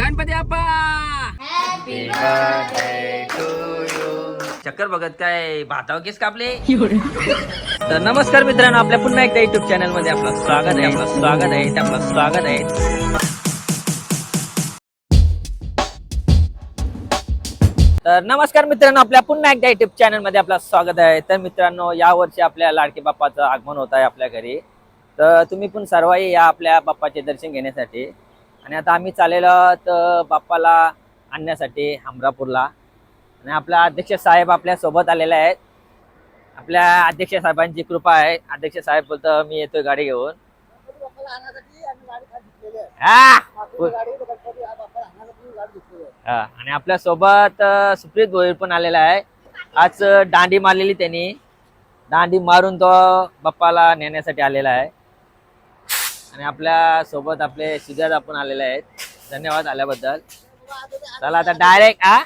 Ganpati Bappa! Happy birthday to you चक्कर बघत काय भातावर केस कापले? तर नमस्कार मित्रांनो आपल्या पुन्हा एकदा युट्यूब चॅनलमध्ये आपलं स्वागत आहे आपलं स्वागत आहे आपलं स्वागत आहे. तर नमस्कार मित्रांनो आपल्या पुन्हा एकदा युट्यूब चॅनलमध्ये आपलं स्वागत आहे. तर मित्रांनो या वर्षी आपल्या लाडके बाप्पाचं आगमन होत आहे आपल्या घरी. तर तुम्ही पण सर्वही या आपल्या बाप्पाचे दर्शन घेण्यासाठी. आणि आता आम्ही चाललेलो आहोत बाप्पाला आणण्यासाठी हमरापूरला. आणि आपला अध्यक्ष साहेब आपल्यासोबत आलेले आहेत. आपल्या अध्यक्ष साहेबांची कृपा आहे. अध्यक्ष साहेब बोलतो मी येतोय गाडी घेऊन. हा! आणि आपल्यासोबत सुप्रीत भोईर पण आलेला आहे. आज दांडी मारलेली त्यांनी. दांडी मारून तो बाप्पाला नेण्यासाठी आलेला आहे. आणि आपल्यासोबत आपले सुजात आपण आलेले आहेत. धन्यवाद आल्याबद्दल. चला आता डायरेक्ट आ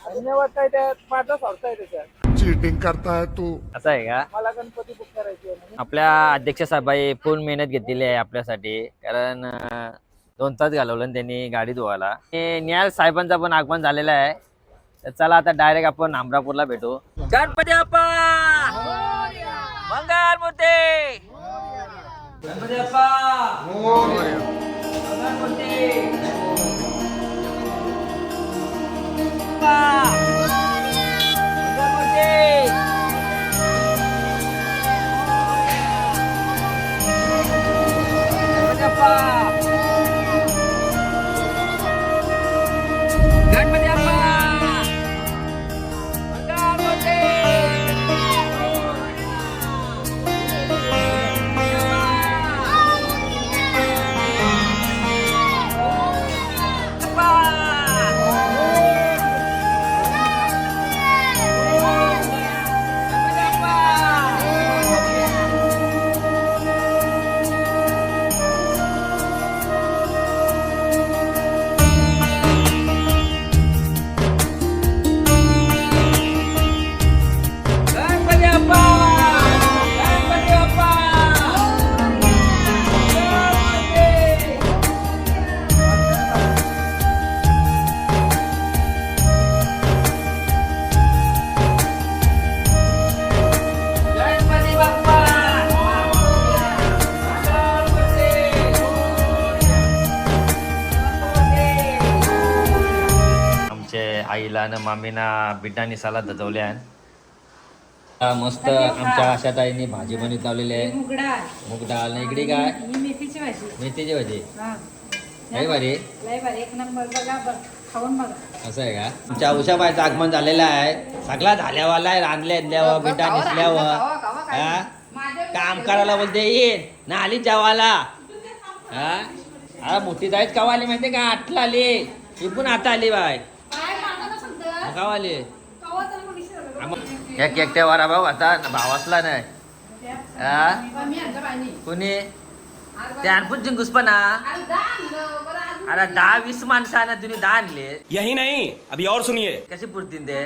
धन्यवाद काय त्यात माझा स्वार्थ आहे त्याच्यात. चीटिंग करता है तू. असं आहे का? मला गणपती बुक करायची आहे म्हणून. आपल्या अध्यक्ष साहेबाई फुल मेहनत घेतलेली आहे आपल्यासाठी. कारण अं, दोन तास घालवलं त्यांनी गाडी धुवायला. न्याल साहेबांचा पण आगमन झालेला आहे. तर चला आता डायरेक्ट आपण अमरापूरला भेटू. गणपती बाप्पा! मंगल मूर्ती! गणपती बाप्पा न मामीना बिटानी सलाद दजवल्या मस्त आमच्या आशा ताईने भाजी बनवत लावलेली आहे. मूग डाळ. मूग डाळ आणि इकडे काय? मेथीची भाजी. मेथीची भाजी. हा. लय भारी. एक नंबर बघा बघ. खाऊन बघा. असं आहे का? आमच्या उषाबाईचं आगमन झालेलं आहे. सगळा झाल्यावाला आहे रांधल्यावर बिटा निसल्यावर हा? काम करायला बोलते ये. ना आली जेवायला. हा? अरे मोठी जायच कावा आली माहितीये का? आठला आली. ही पण आता आली बाय कावा आली एक एकट्या वारा भाऊ आता भाव असला नाही. हा? कुणी? ते आणपून जिंकूस पण. अरे दहा वीस माणसं तुम्ही दहा आणले. यही नहीं अभी और सुनिए. कशी पुरतील ते?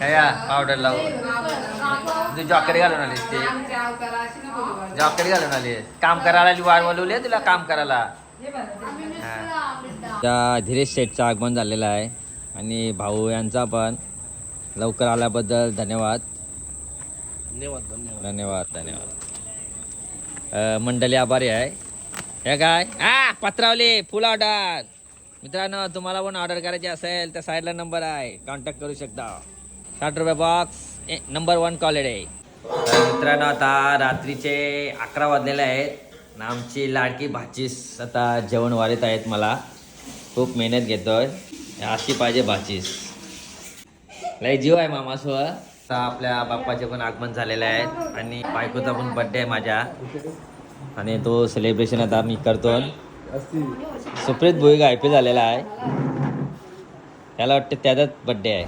काय पावडर लावून तू जॉकेट घालून आलीस ते. जॉकेट घालून आली काम करायला वाढ बोलवली तुला काम करायला. त्या धीरेश शेठचं आगमन झालेलं आहे. आणि भाऊ यांचा पण लवकर आल्याबद्दल धन्यवाद. धन्यवाद धन्यवाद. अ, मंडळी आभारी आहे. हे काय? हा पत्रावली फुल ऑर्डर मित्रांनो तुम्हाला पण ऑर्डर करायची असेल तर साईडला नंबर आहे. कॉन्टॅक्ट करू शकता. साठ रुपये बॉक्स नंबर वन क्वालिटी तर मित्रांनो आता रात्रीचे अकरा वाजलेले आहेत. आमची लाडकी भाचीस आता जेवण वारीत आहेत मला. खूप मेहनत घेतोय. अशी पाहिजे भाचीस. लय जीव आहे मामासो आता आपल्या बाप्पाचे पण आगमन झालेलं आहे आणि बायकोचा पण बड्डे आहे माझ्या. आणि तो सेलिब्रेशन आता मी करतो. सुप्रीत भुईग आय पी झालेला आहे. त्याला वाटतं त्याचाच बड्डे आहे.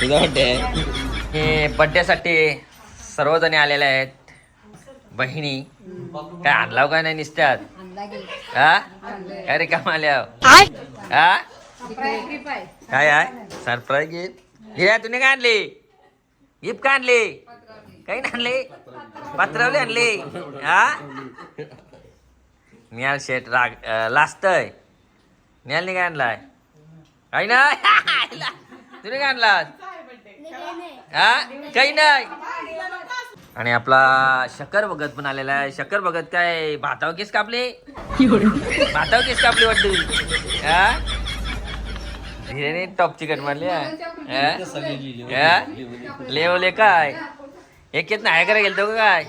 तुझा बड्डे आहे. बड्डेसाठी सर्वजणी आलेले आहेत. बहिणी. काय आणलाव काय नाही निसत्यात? हा? काय रे काम आल्या हा? काय आहे सरप्राईज गिफ्ट हिरा तुने काय आणली? गिफ्ट काय आणली? काही नाही आणले. पत्रावले आणले. हा? निहाल शेट राग लाजतय. निहालने काय आणलाय? काही नाही. तुम्ही काय आणलात? हा? काही नाही. आणि आपला शकर भगत पण आलेला आहे. शकर भगत काय भातावर केस कापले? भाताव केस कापले वाटते हा? टॉप चिकट मारली लेवले काय? एक येत नाही करायला गेलतो काय?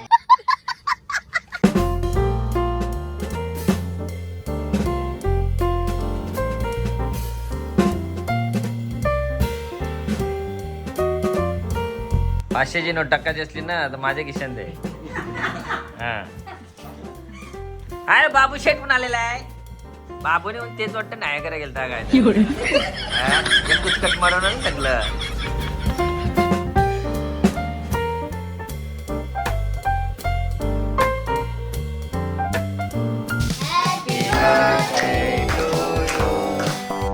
पाचशेची नोट टक्काची असली ना तर माझ्या खिशात दे. हा. अरे बाबू शेठ पण आलेला आहे. बाबूने पण तेच वाटतं नाही करायला गेलता काय हा? एक कुचकट मारून टाकलं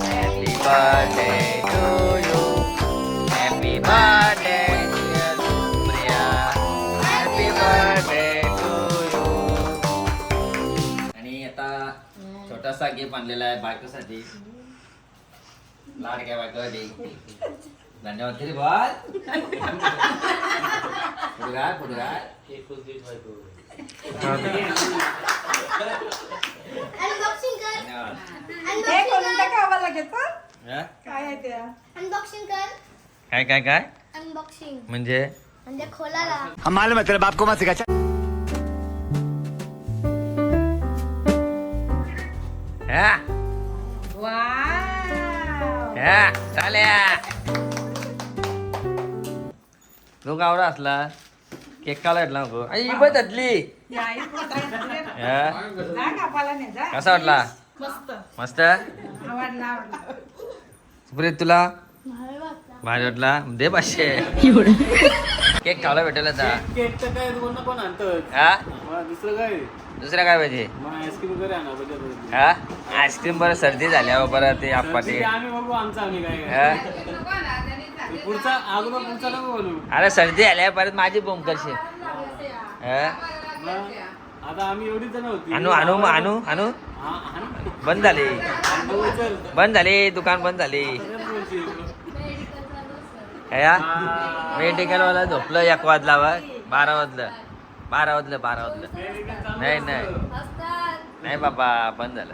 Happy birthday to you. Gift आणलेला आहे बायकोसाठी. लाडक्या बायकोसाठी. धन्यवाद. तरी बोल? पुढे काय पुढे काय अनबॉक्सिंग कर. धन्यवाद. हे करून टाका आम्हाला घेतो? हा? काय आहे ते? अनबॉक्सिंग कर. काय काय काय? अनबॉक्सिंग म्हणजे? म्हणजे खोलाला. हम मालूम है तेरे बाप को मत सिखा। तू गावडा असला? केक काला भेटला नको. आई काय? हा? जा जा. कसा वाटला? मस्त. मस्त? आवडला आवडला. सुप्रीत तुला? भारी वाटला. दे पाचशे. केक खावला भेटेल आता. काय कोण कोण आणतं हा? दुसरं काय? दुसरा काय पाहिजे? आईस्क्रीम वगैरे आणा पाहिजे हा? आईस्क्रीम बरं सर्दी झाल्या बरं ते आपाटे आम्ही बघू आमचं आम्ही काय? काय पुढचा अगोदर पुढचा नको बोलू. अरे सर्दी झाल्या परत माझी बोंब करशील. हा? मग आता आम्ही एवढीच जण होती. आणू आणू मग आणू आणू हा, हा ना. बंद झाले. बंद झाले दुकान बंद झाले. सगळ्यात बोलशील. या. मेडिकल वाला झोपलं एक वाजला बारा वाजलं. बारा वाजलं बारा वाजलं. नाही नाही. नाही बाबा बंद झालं.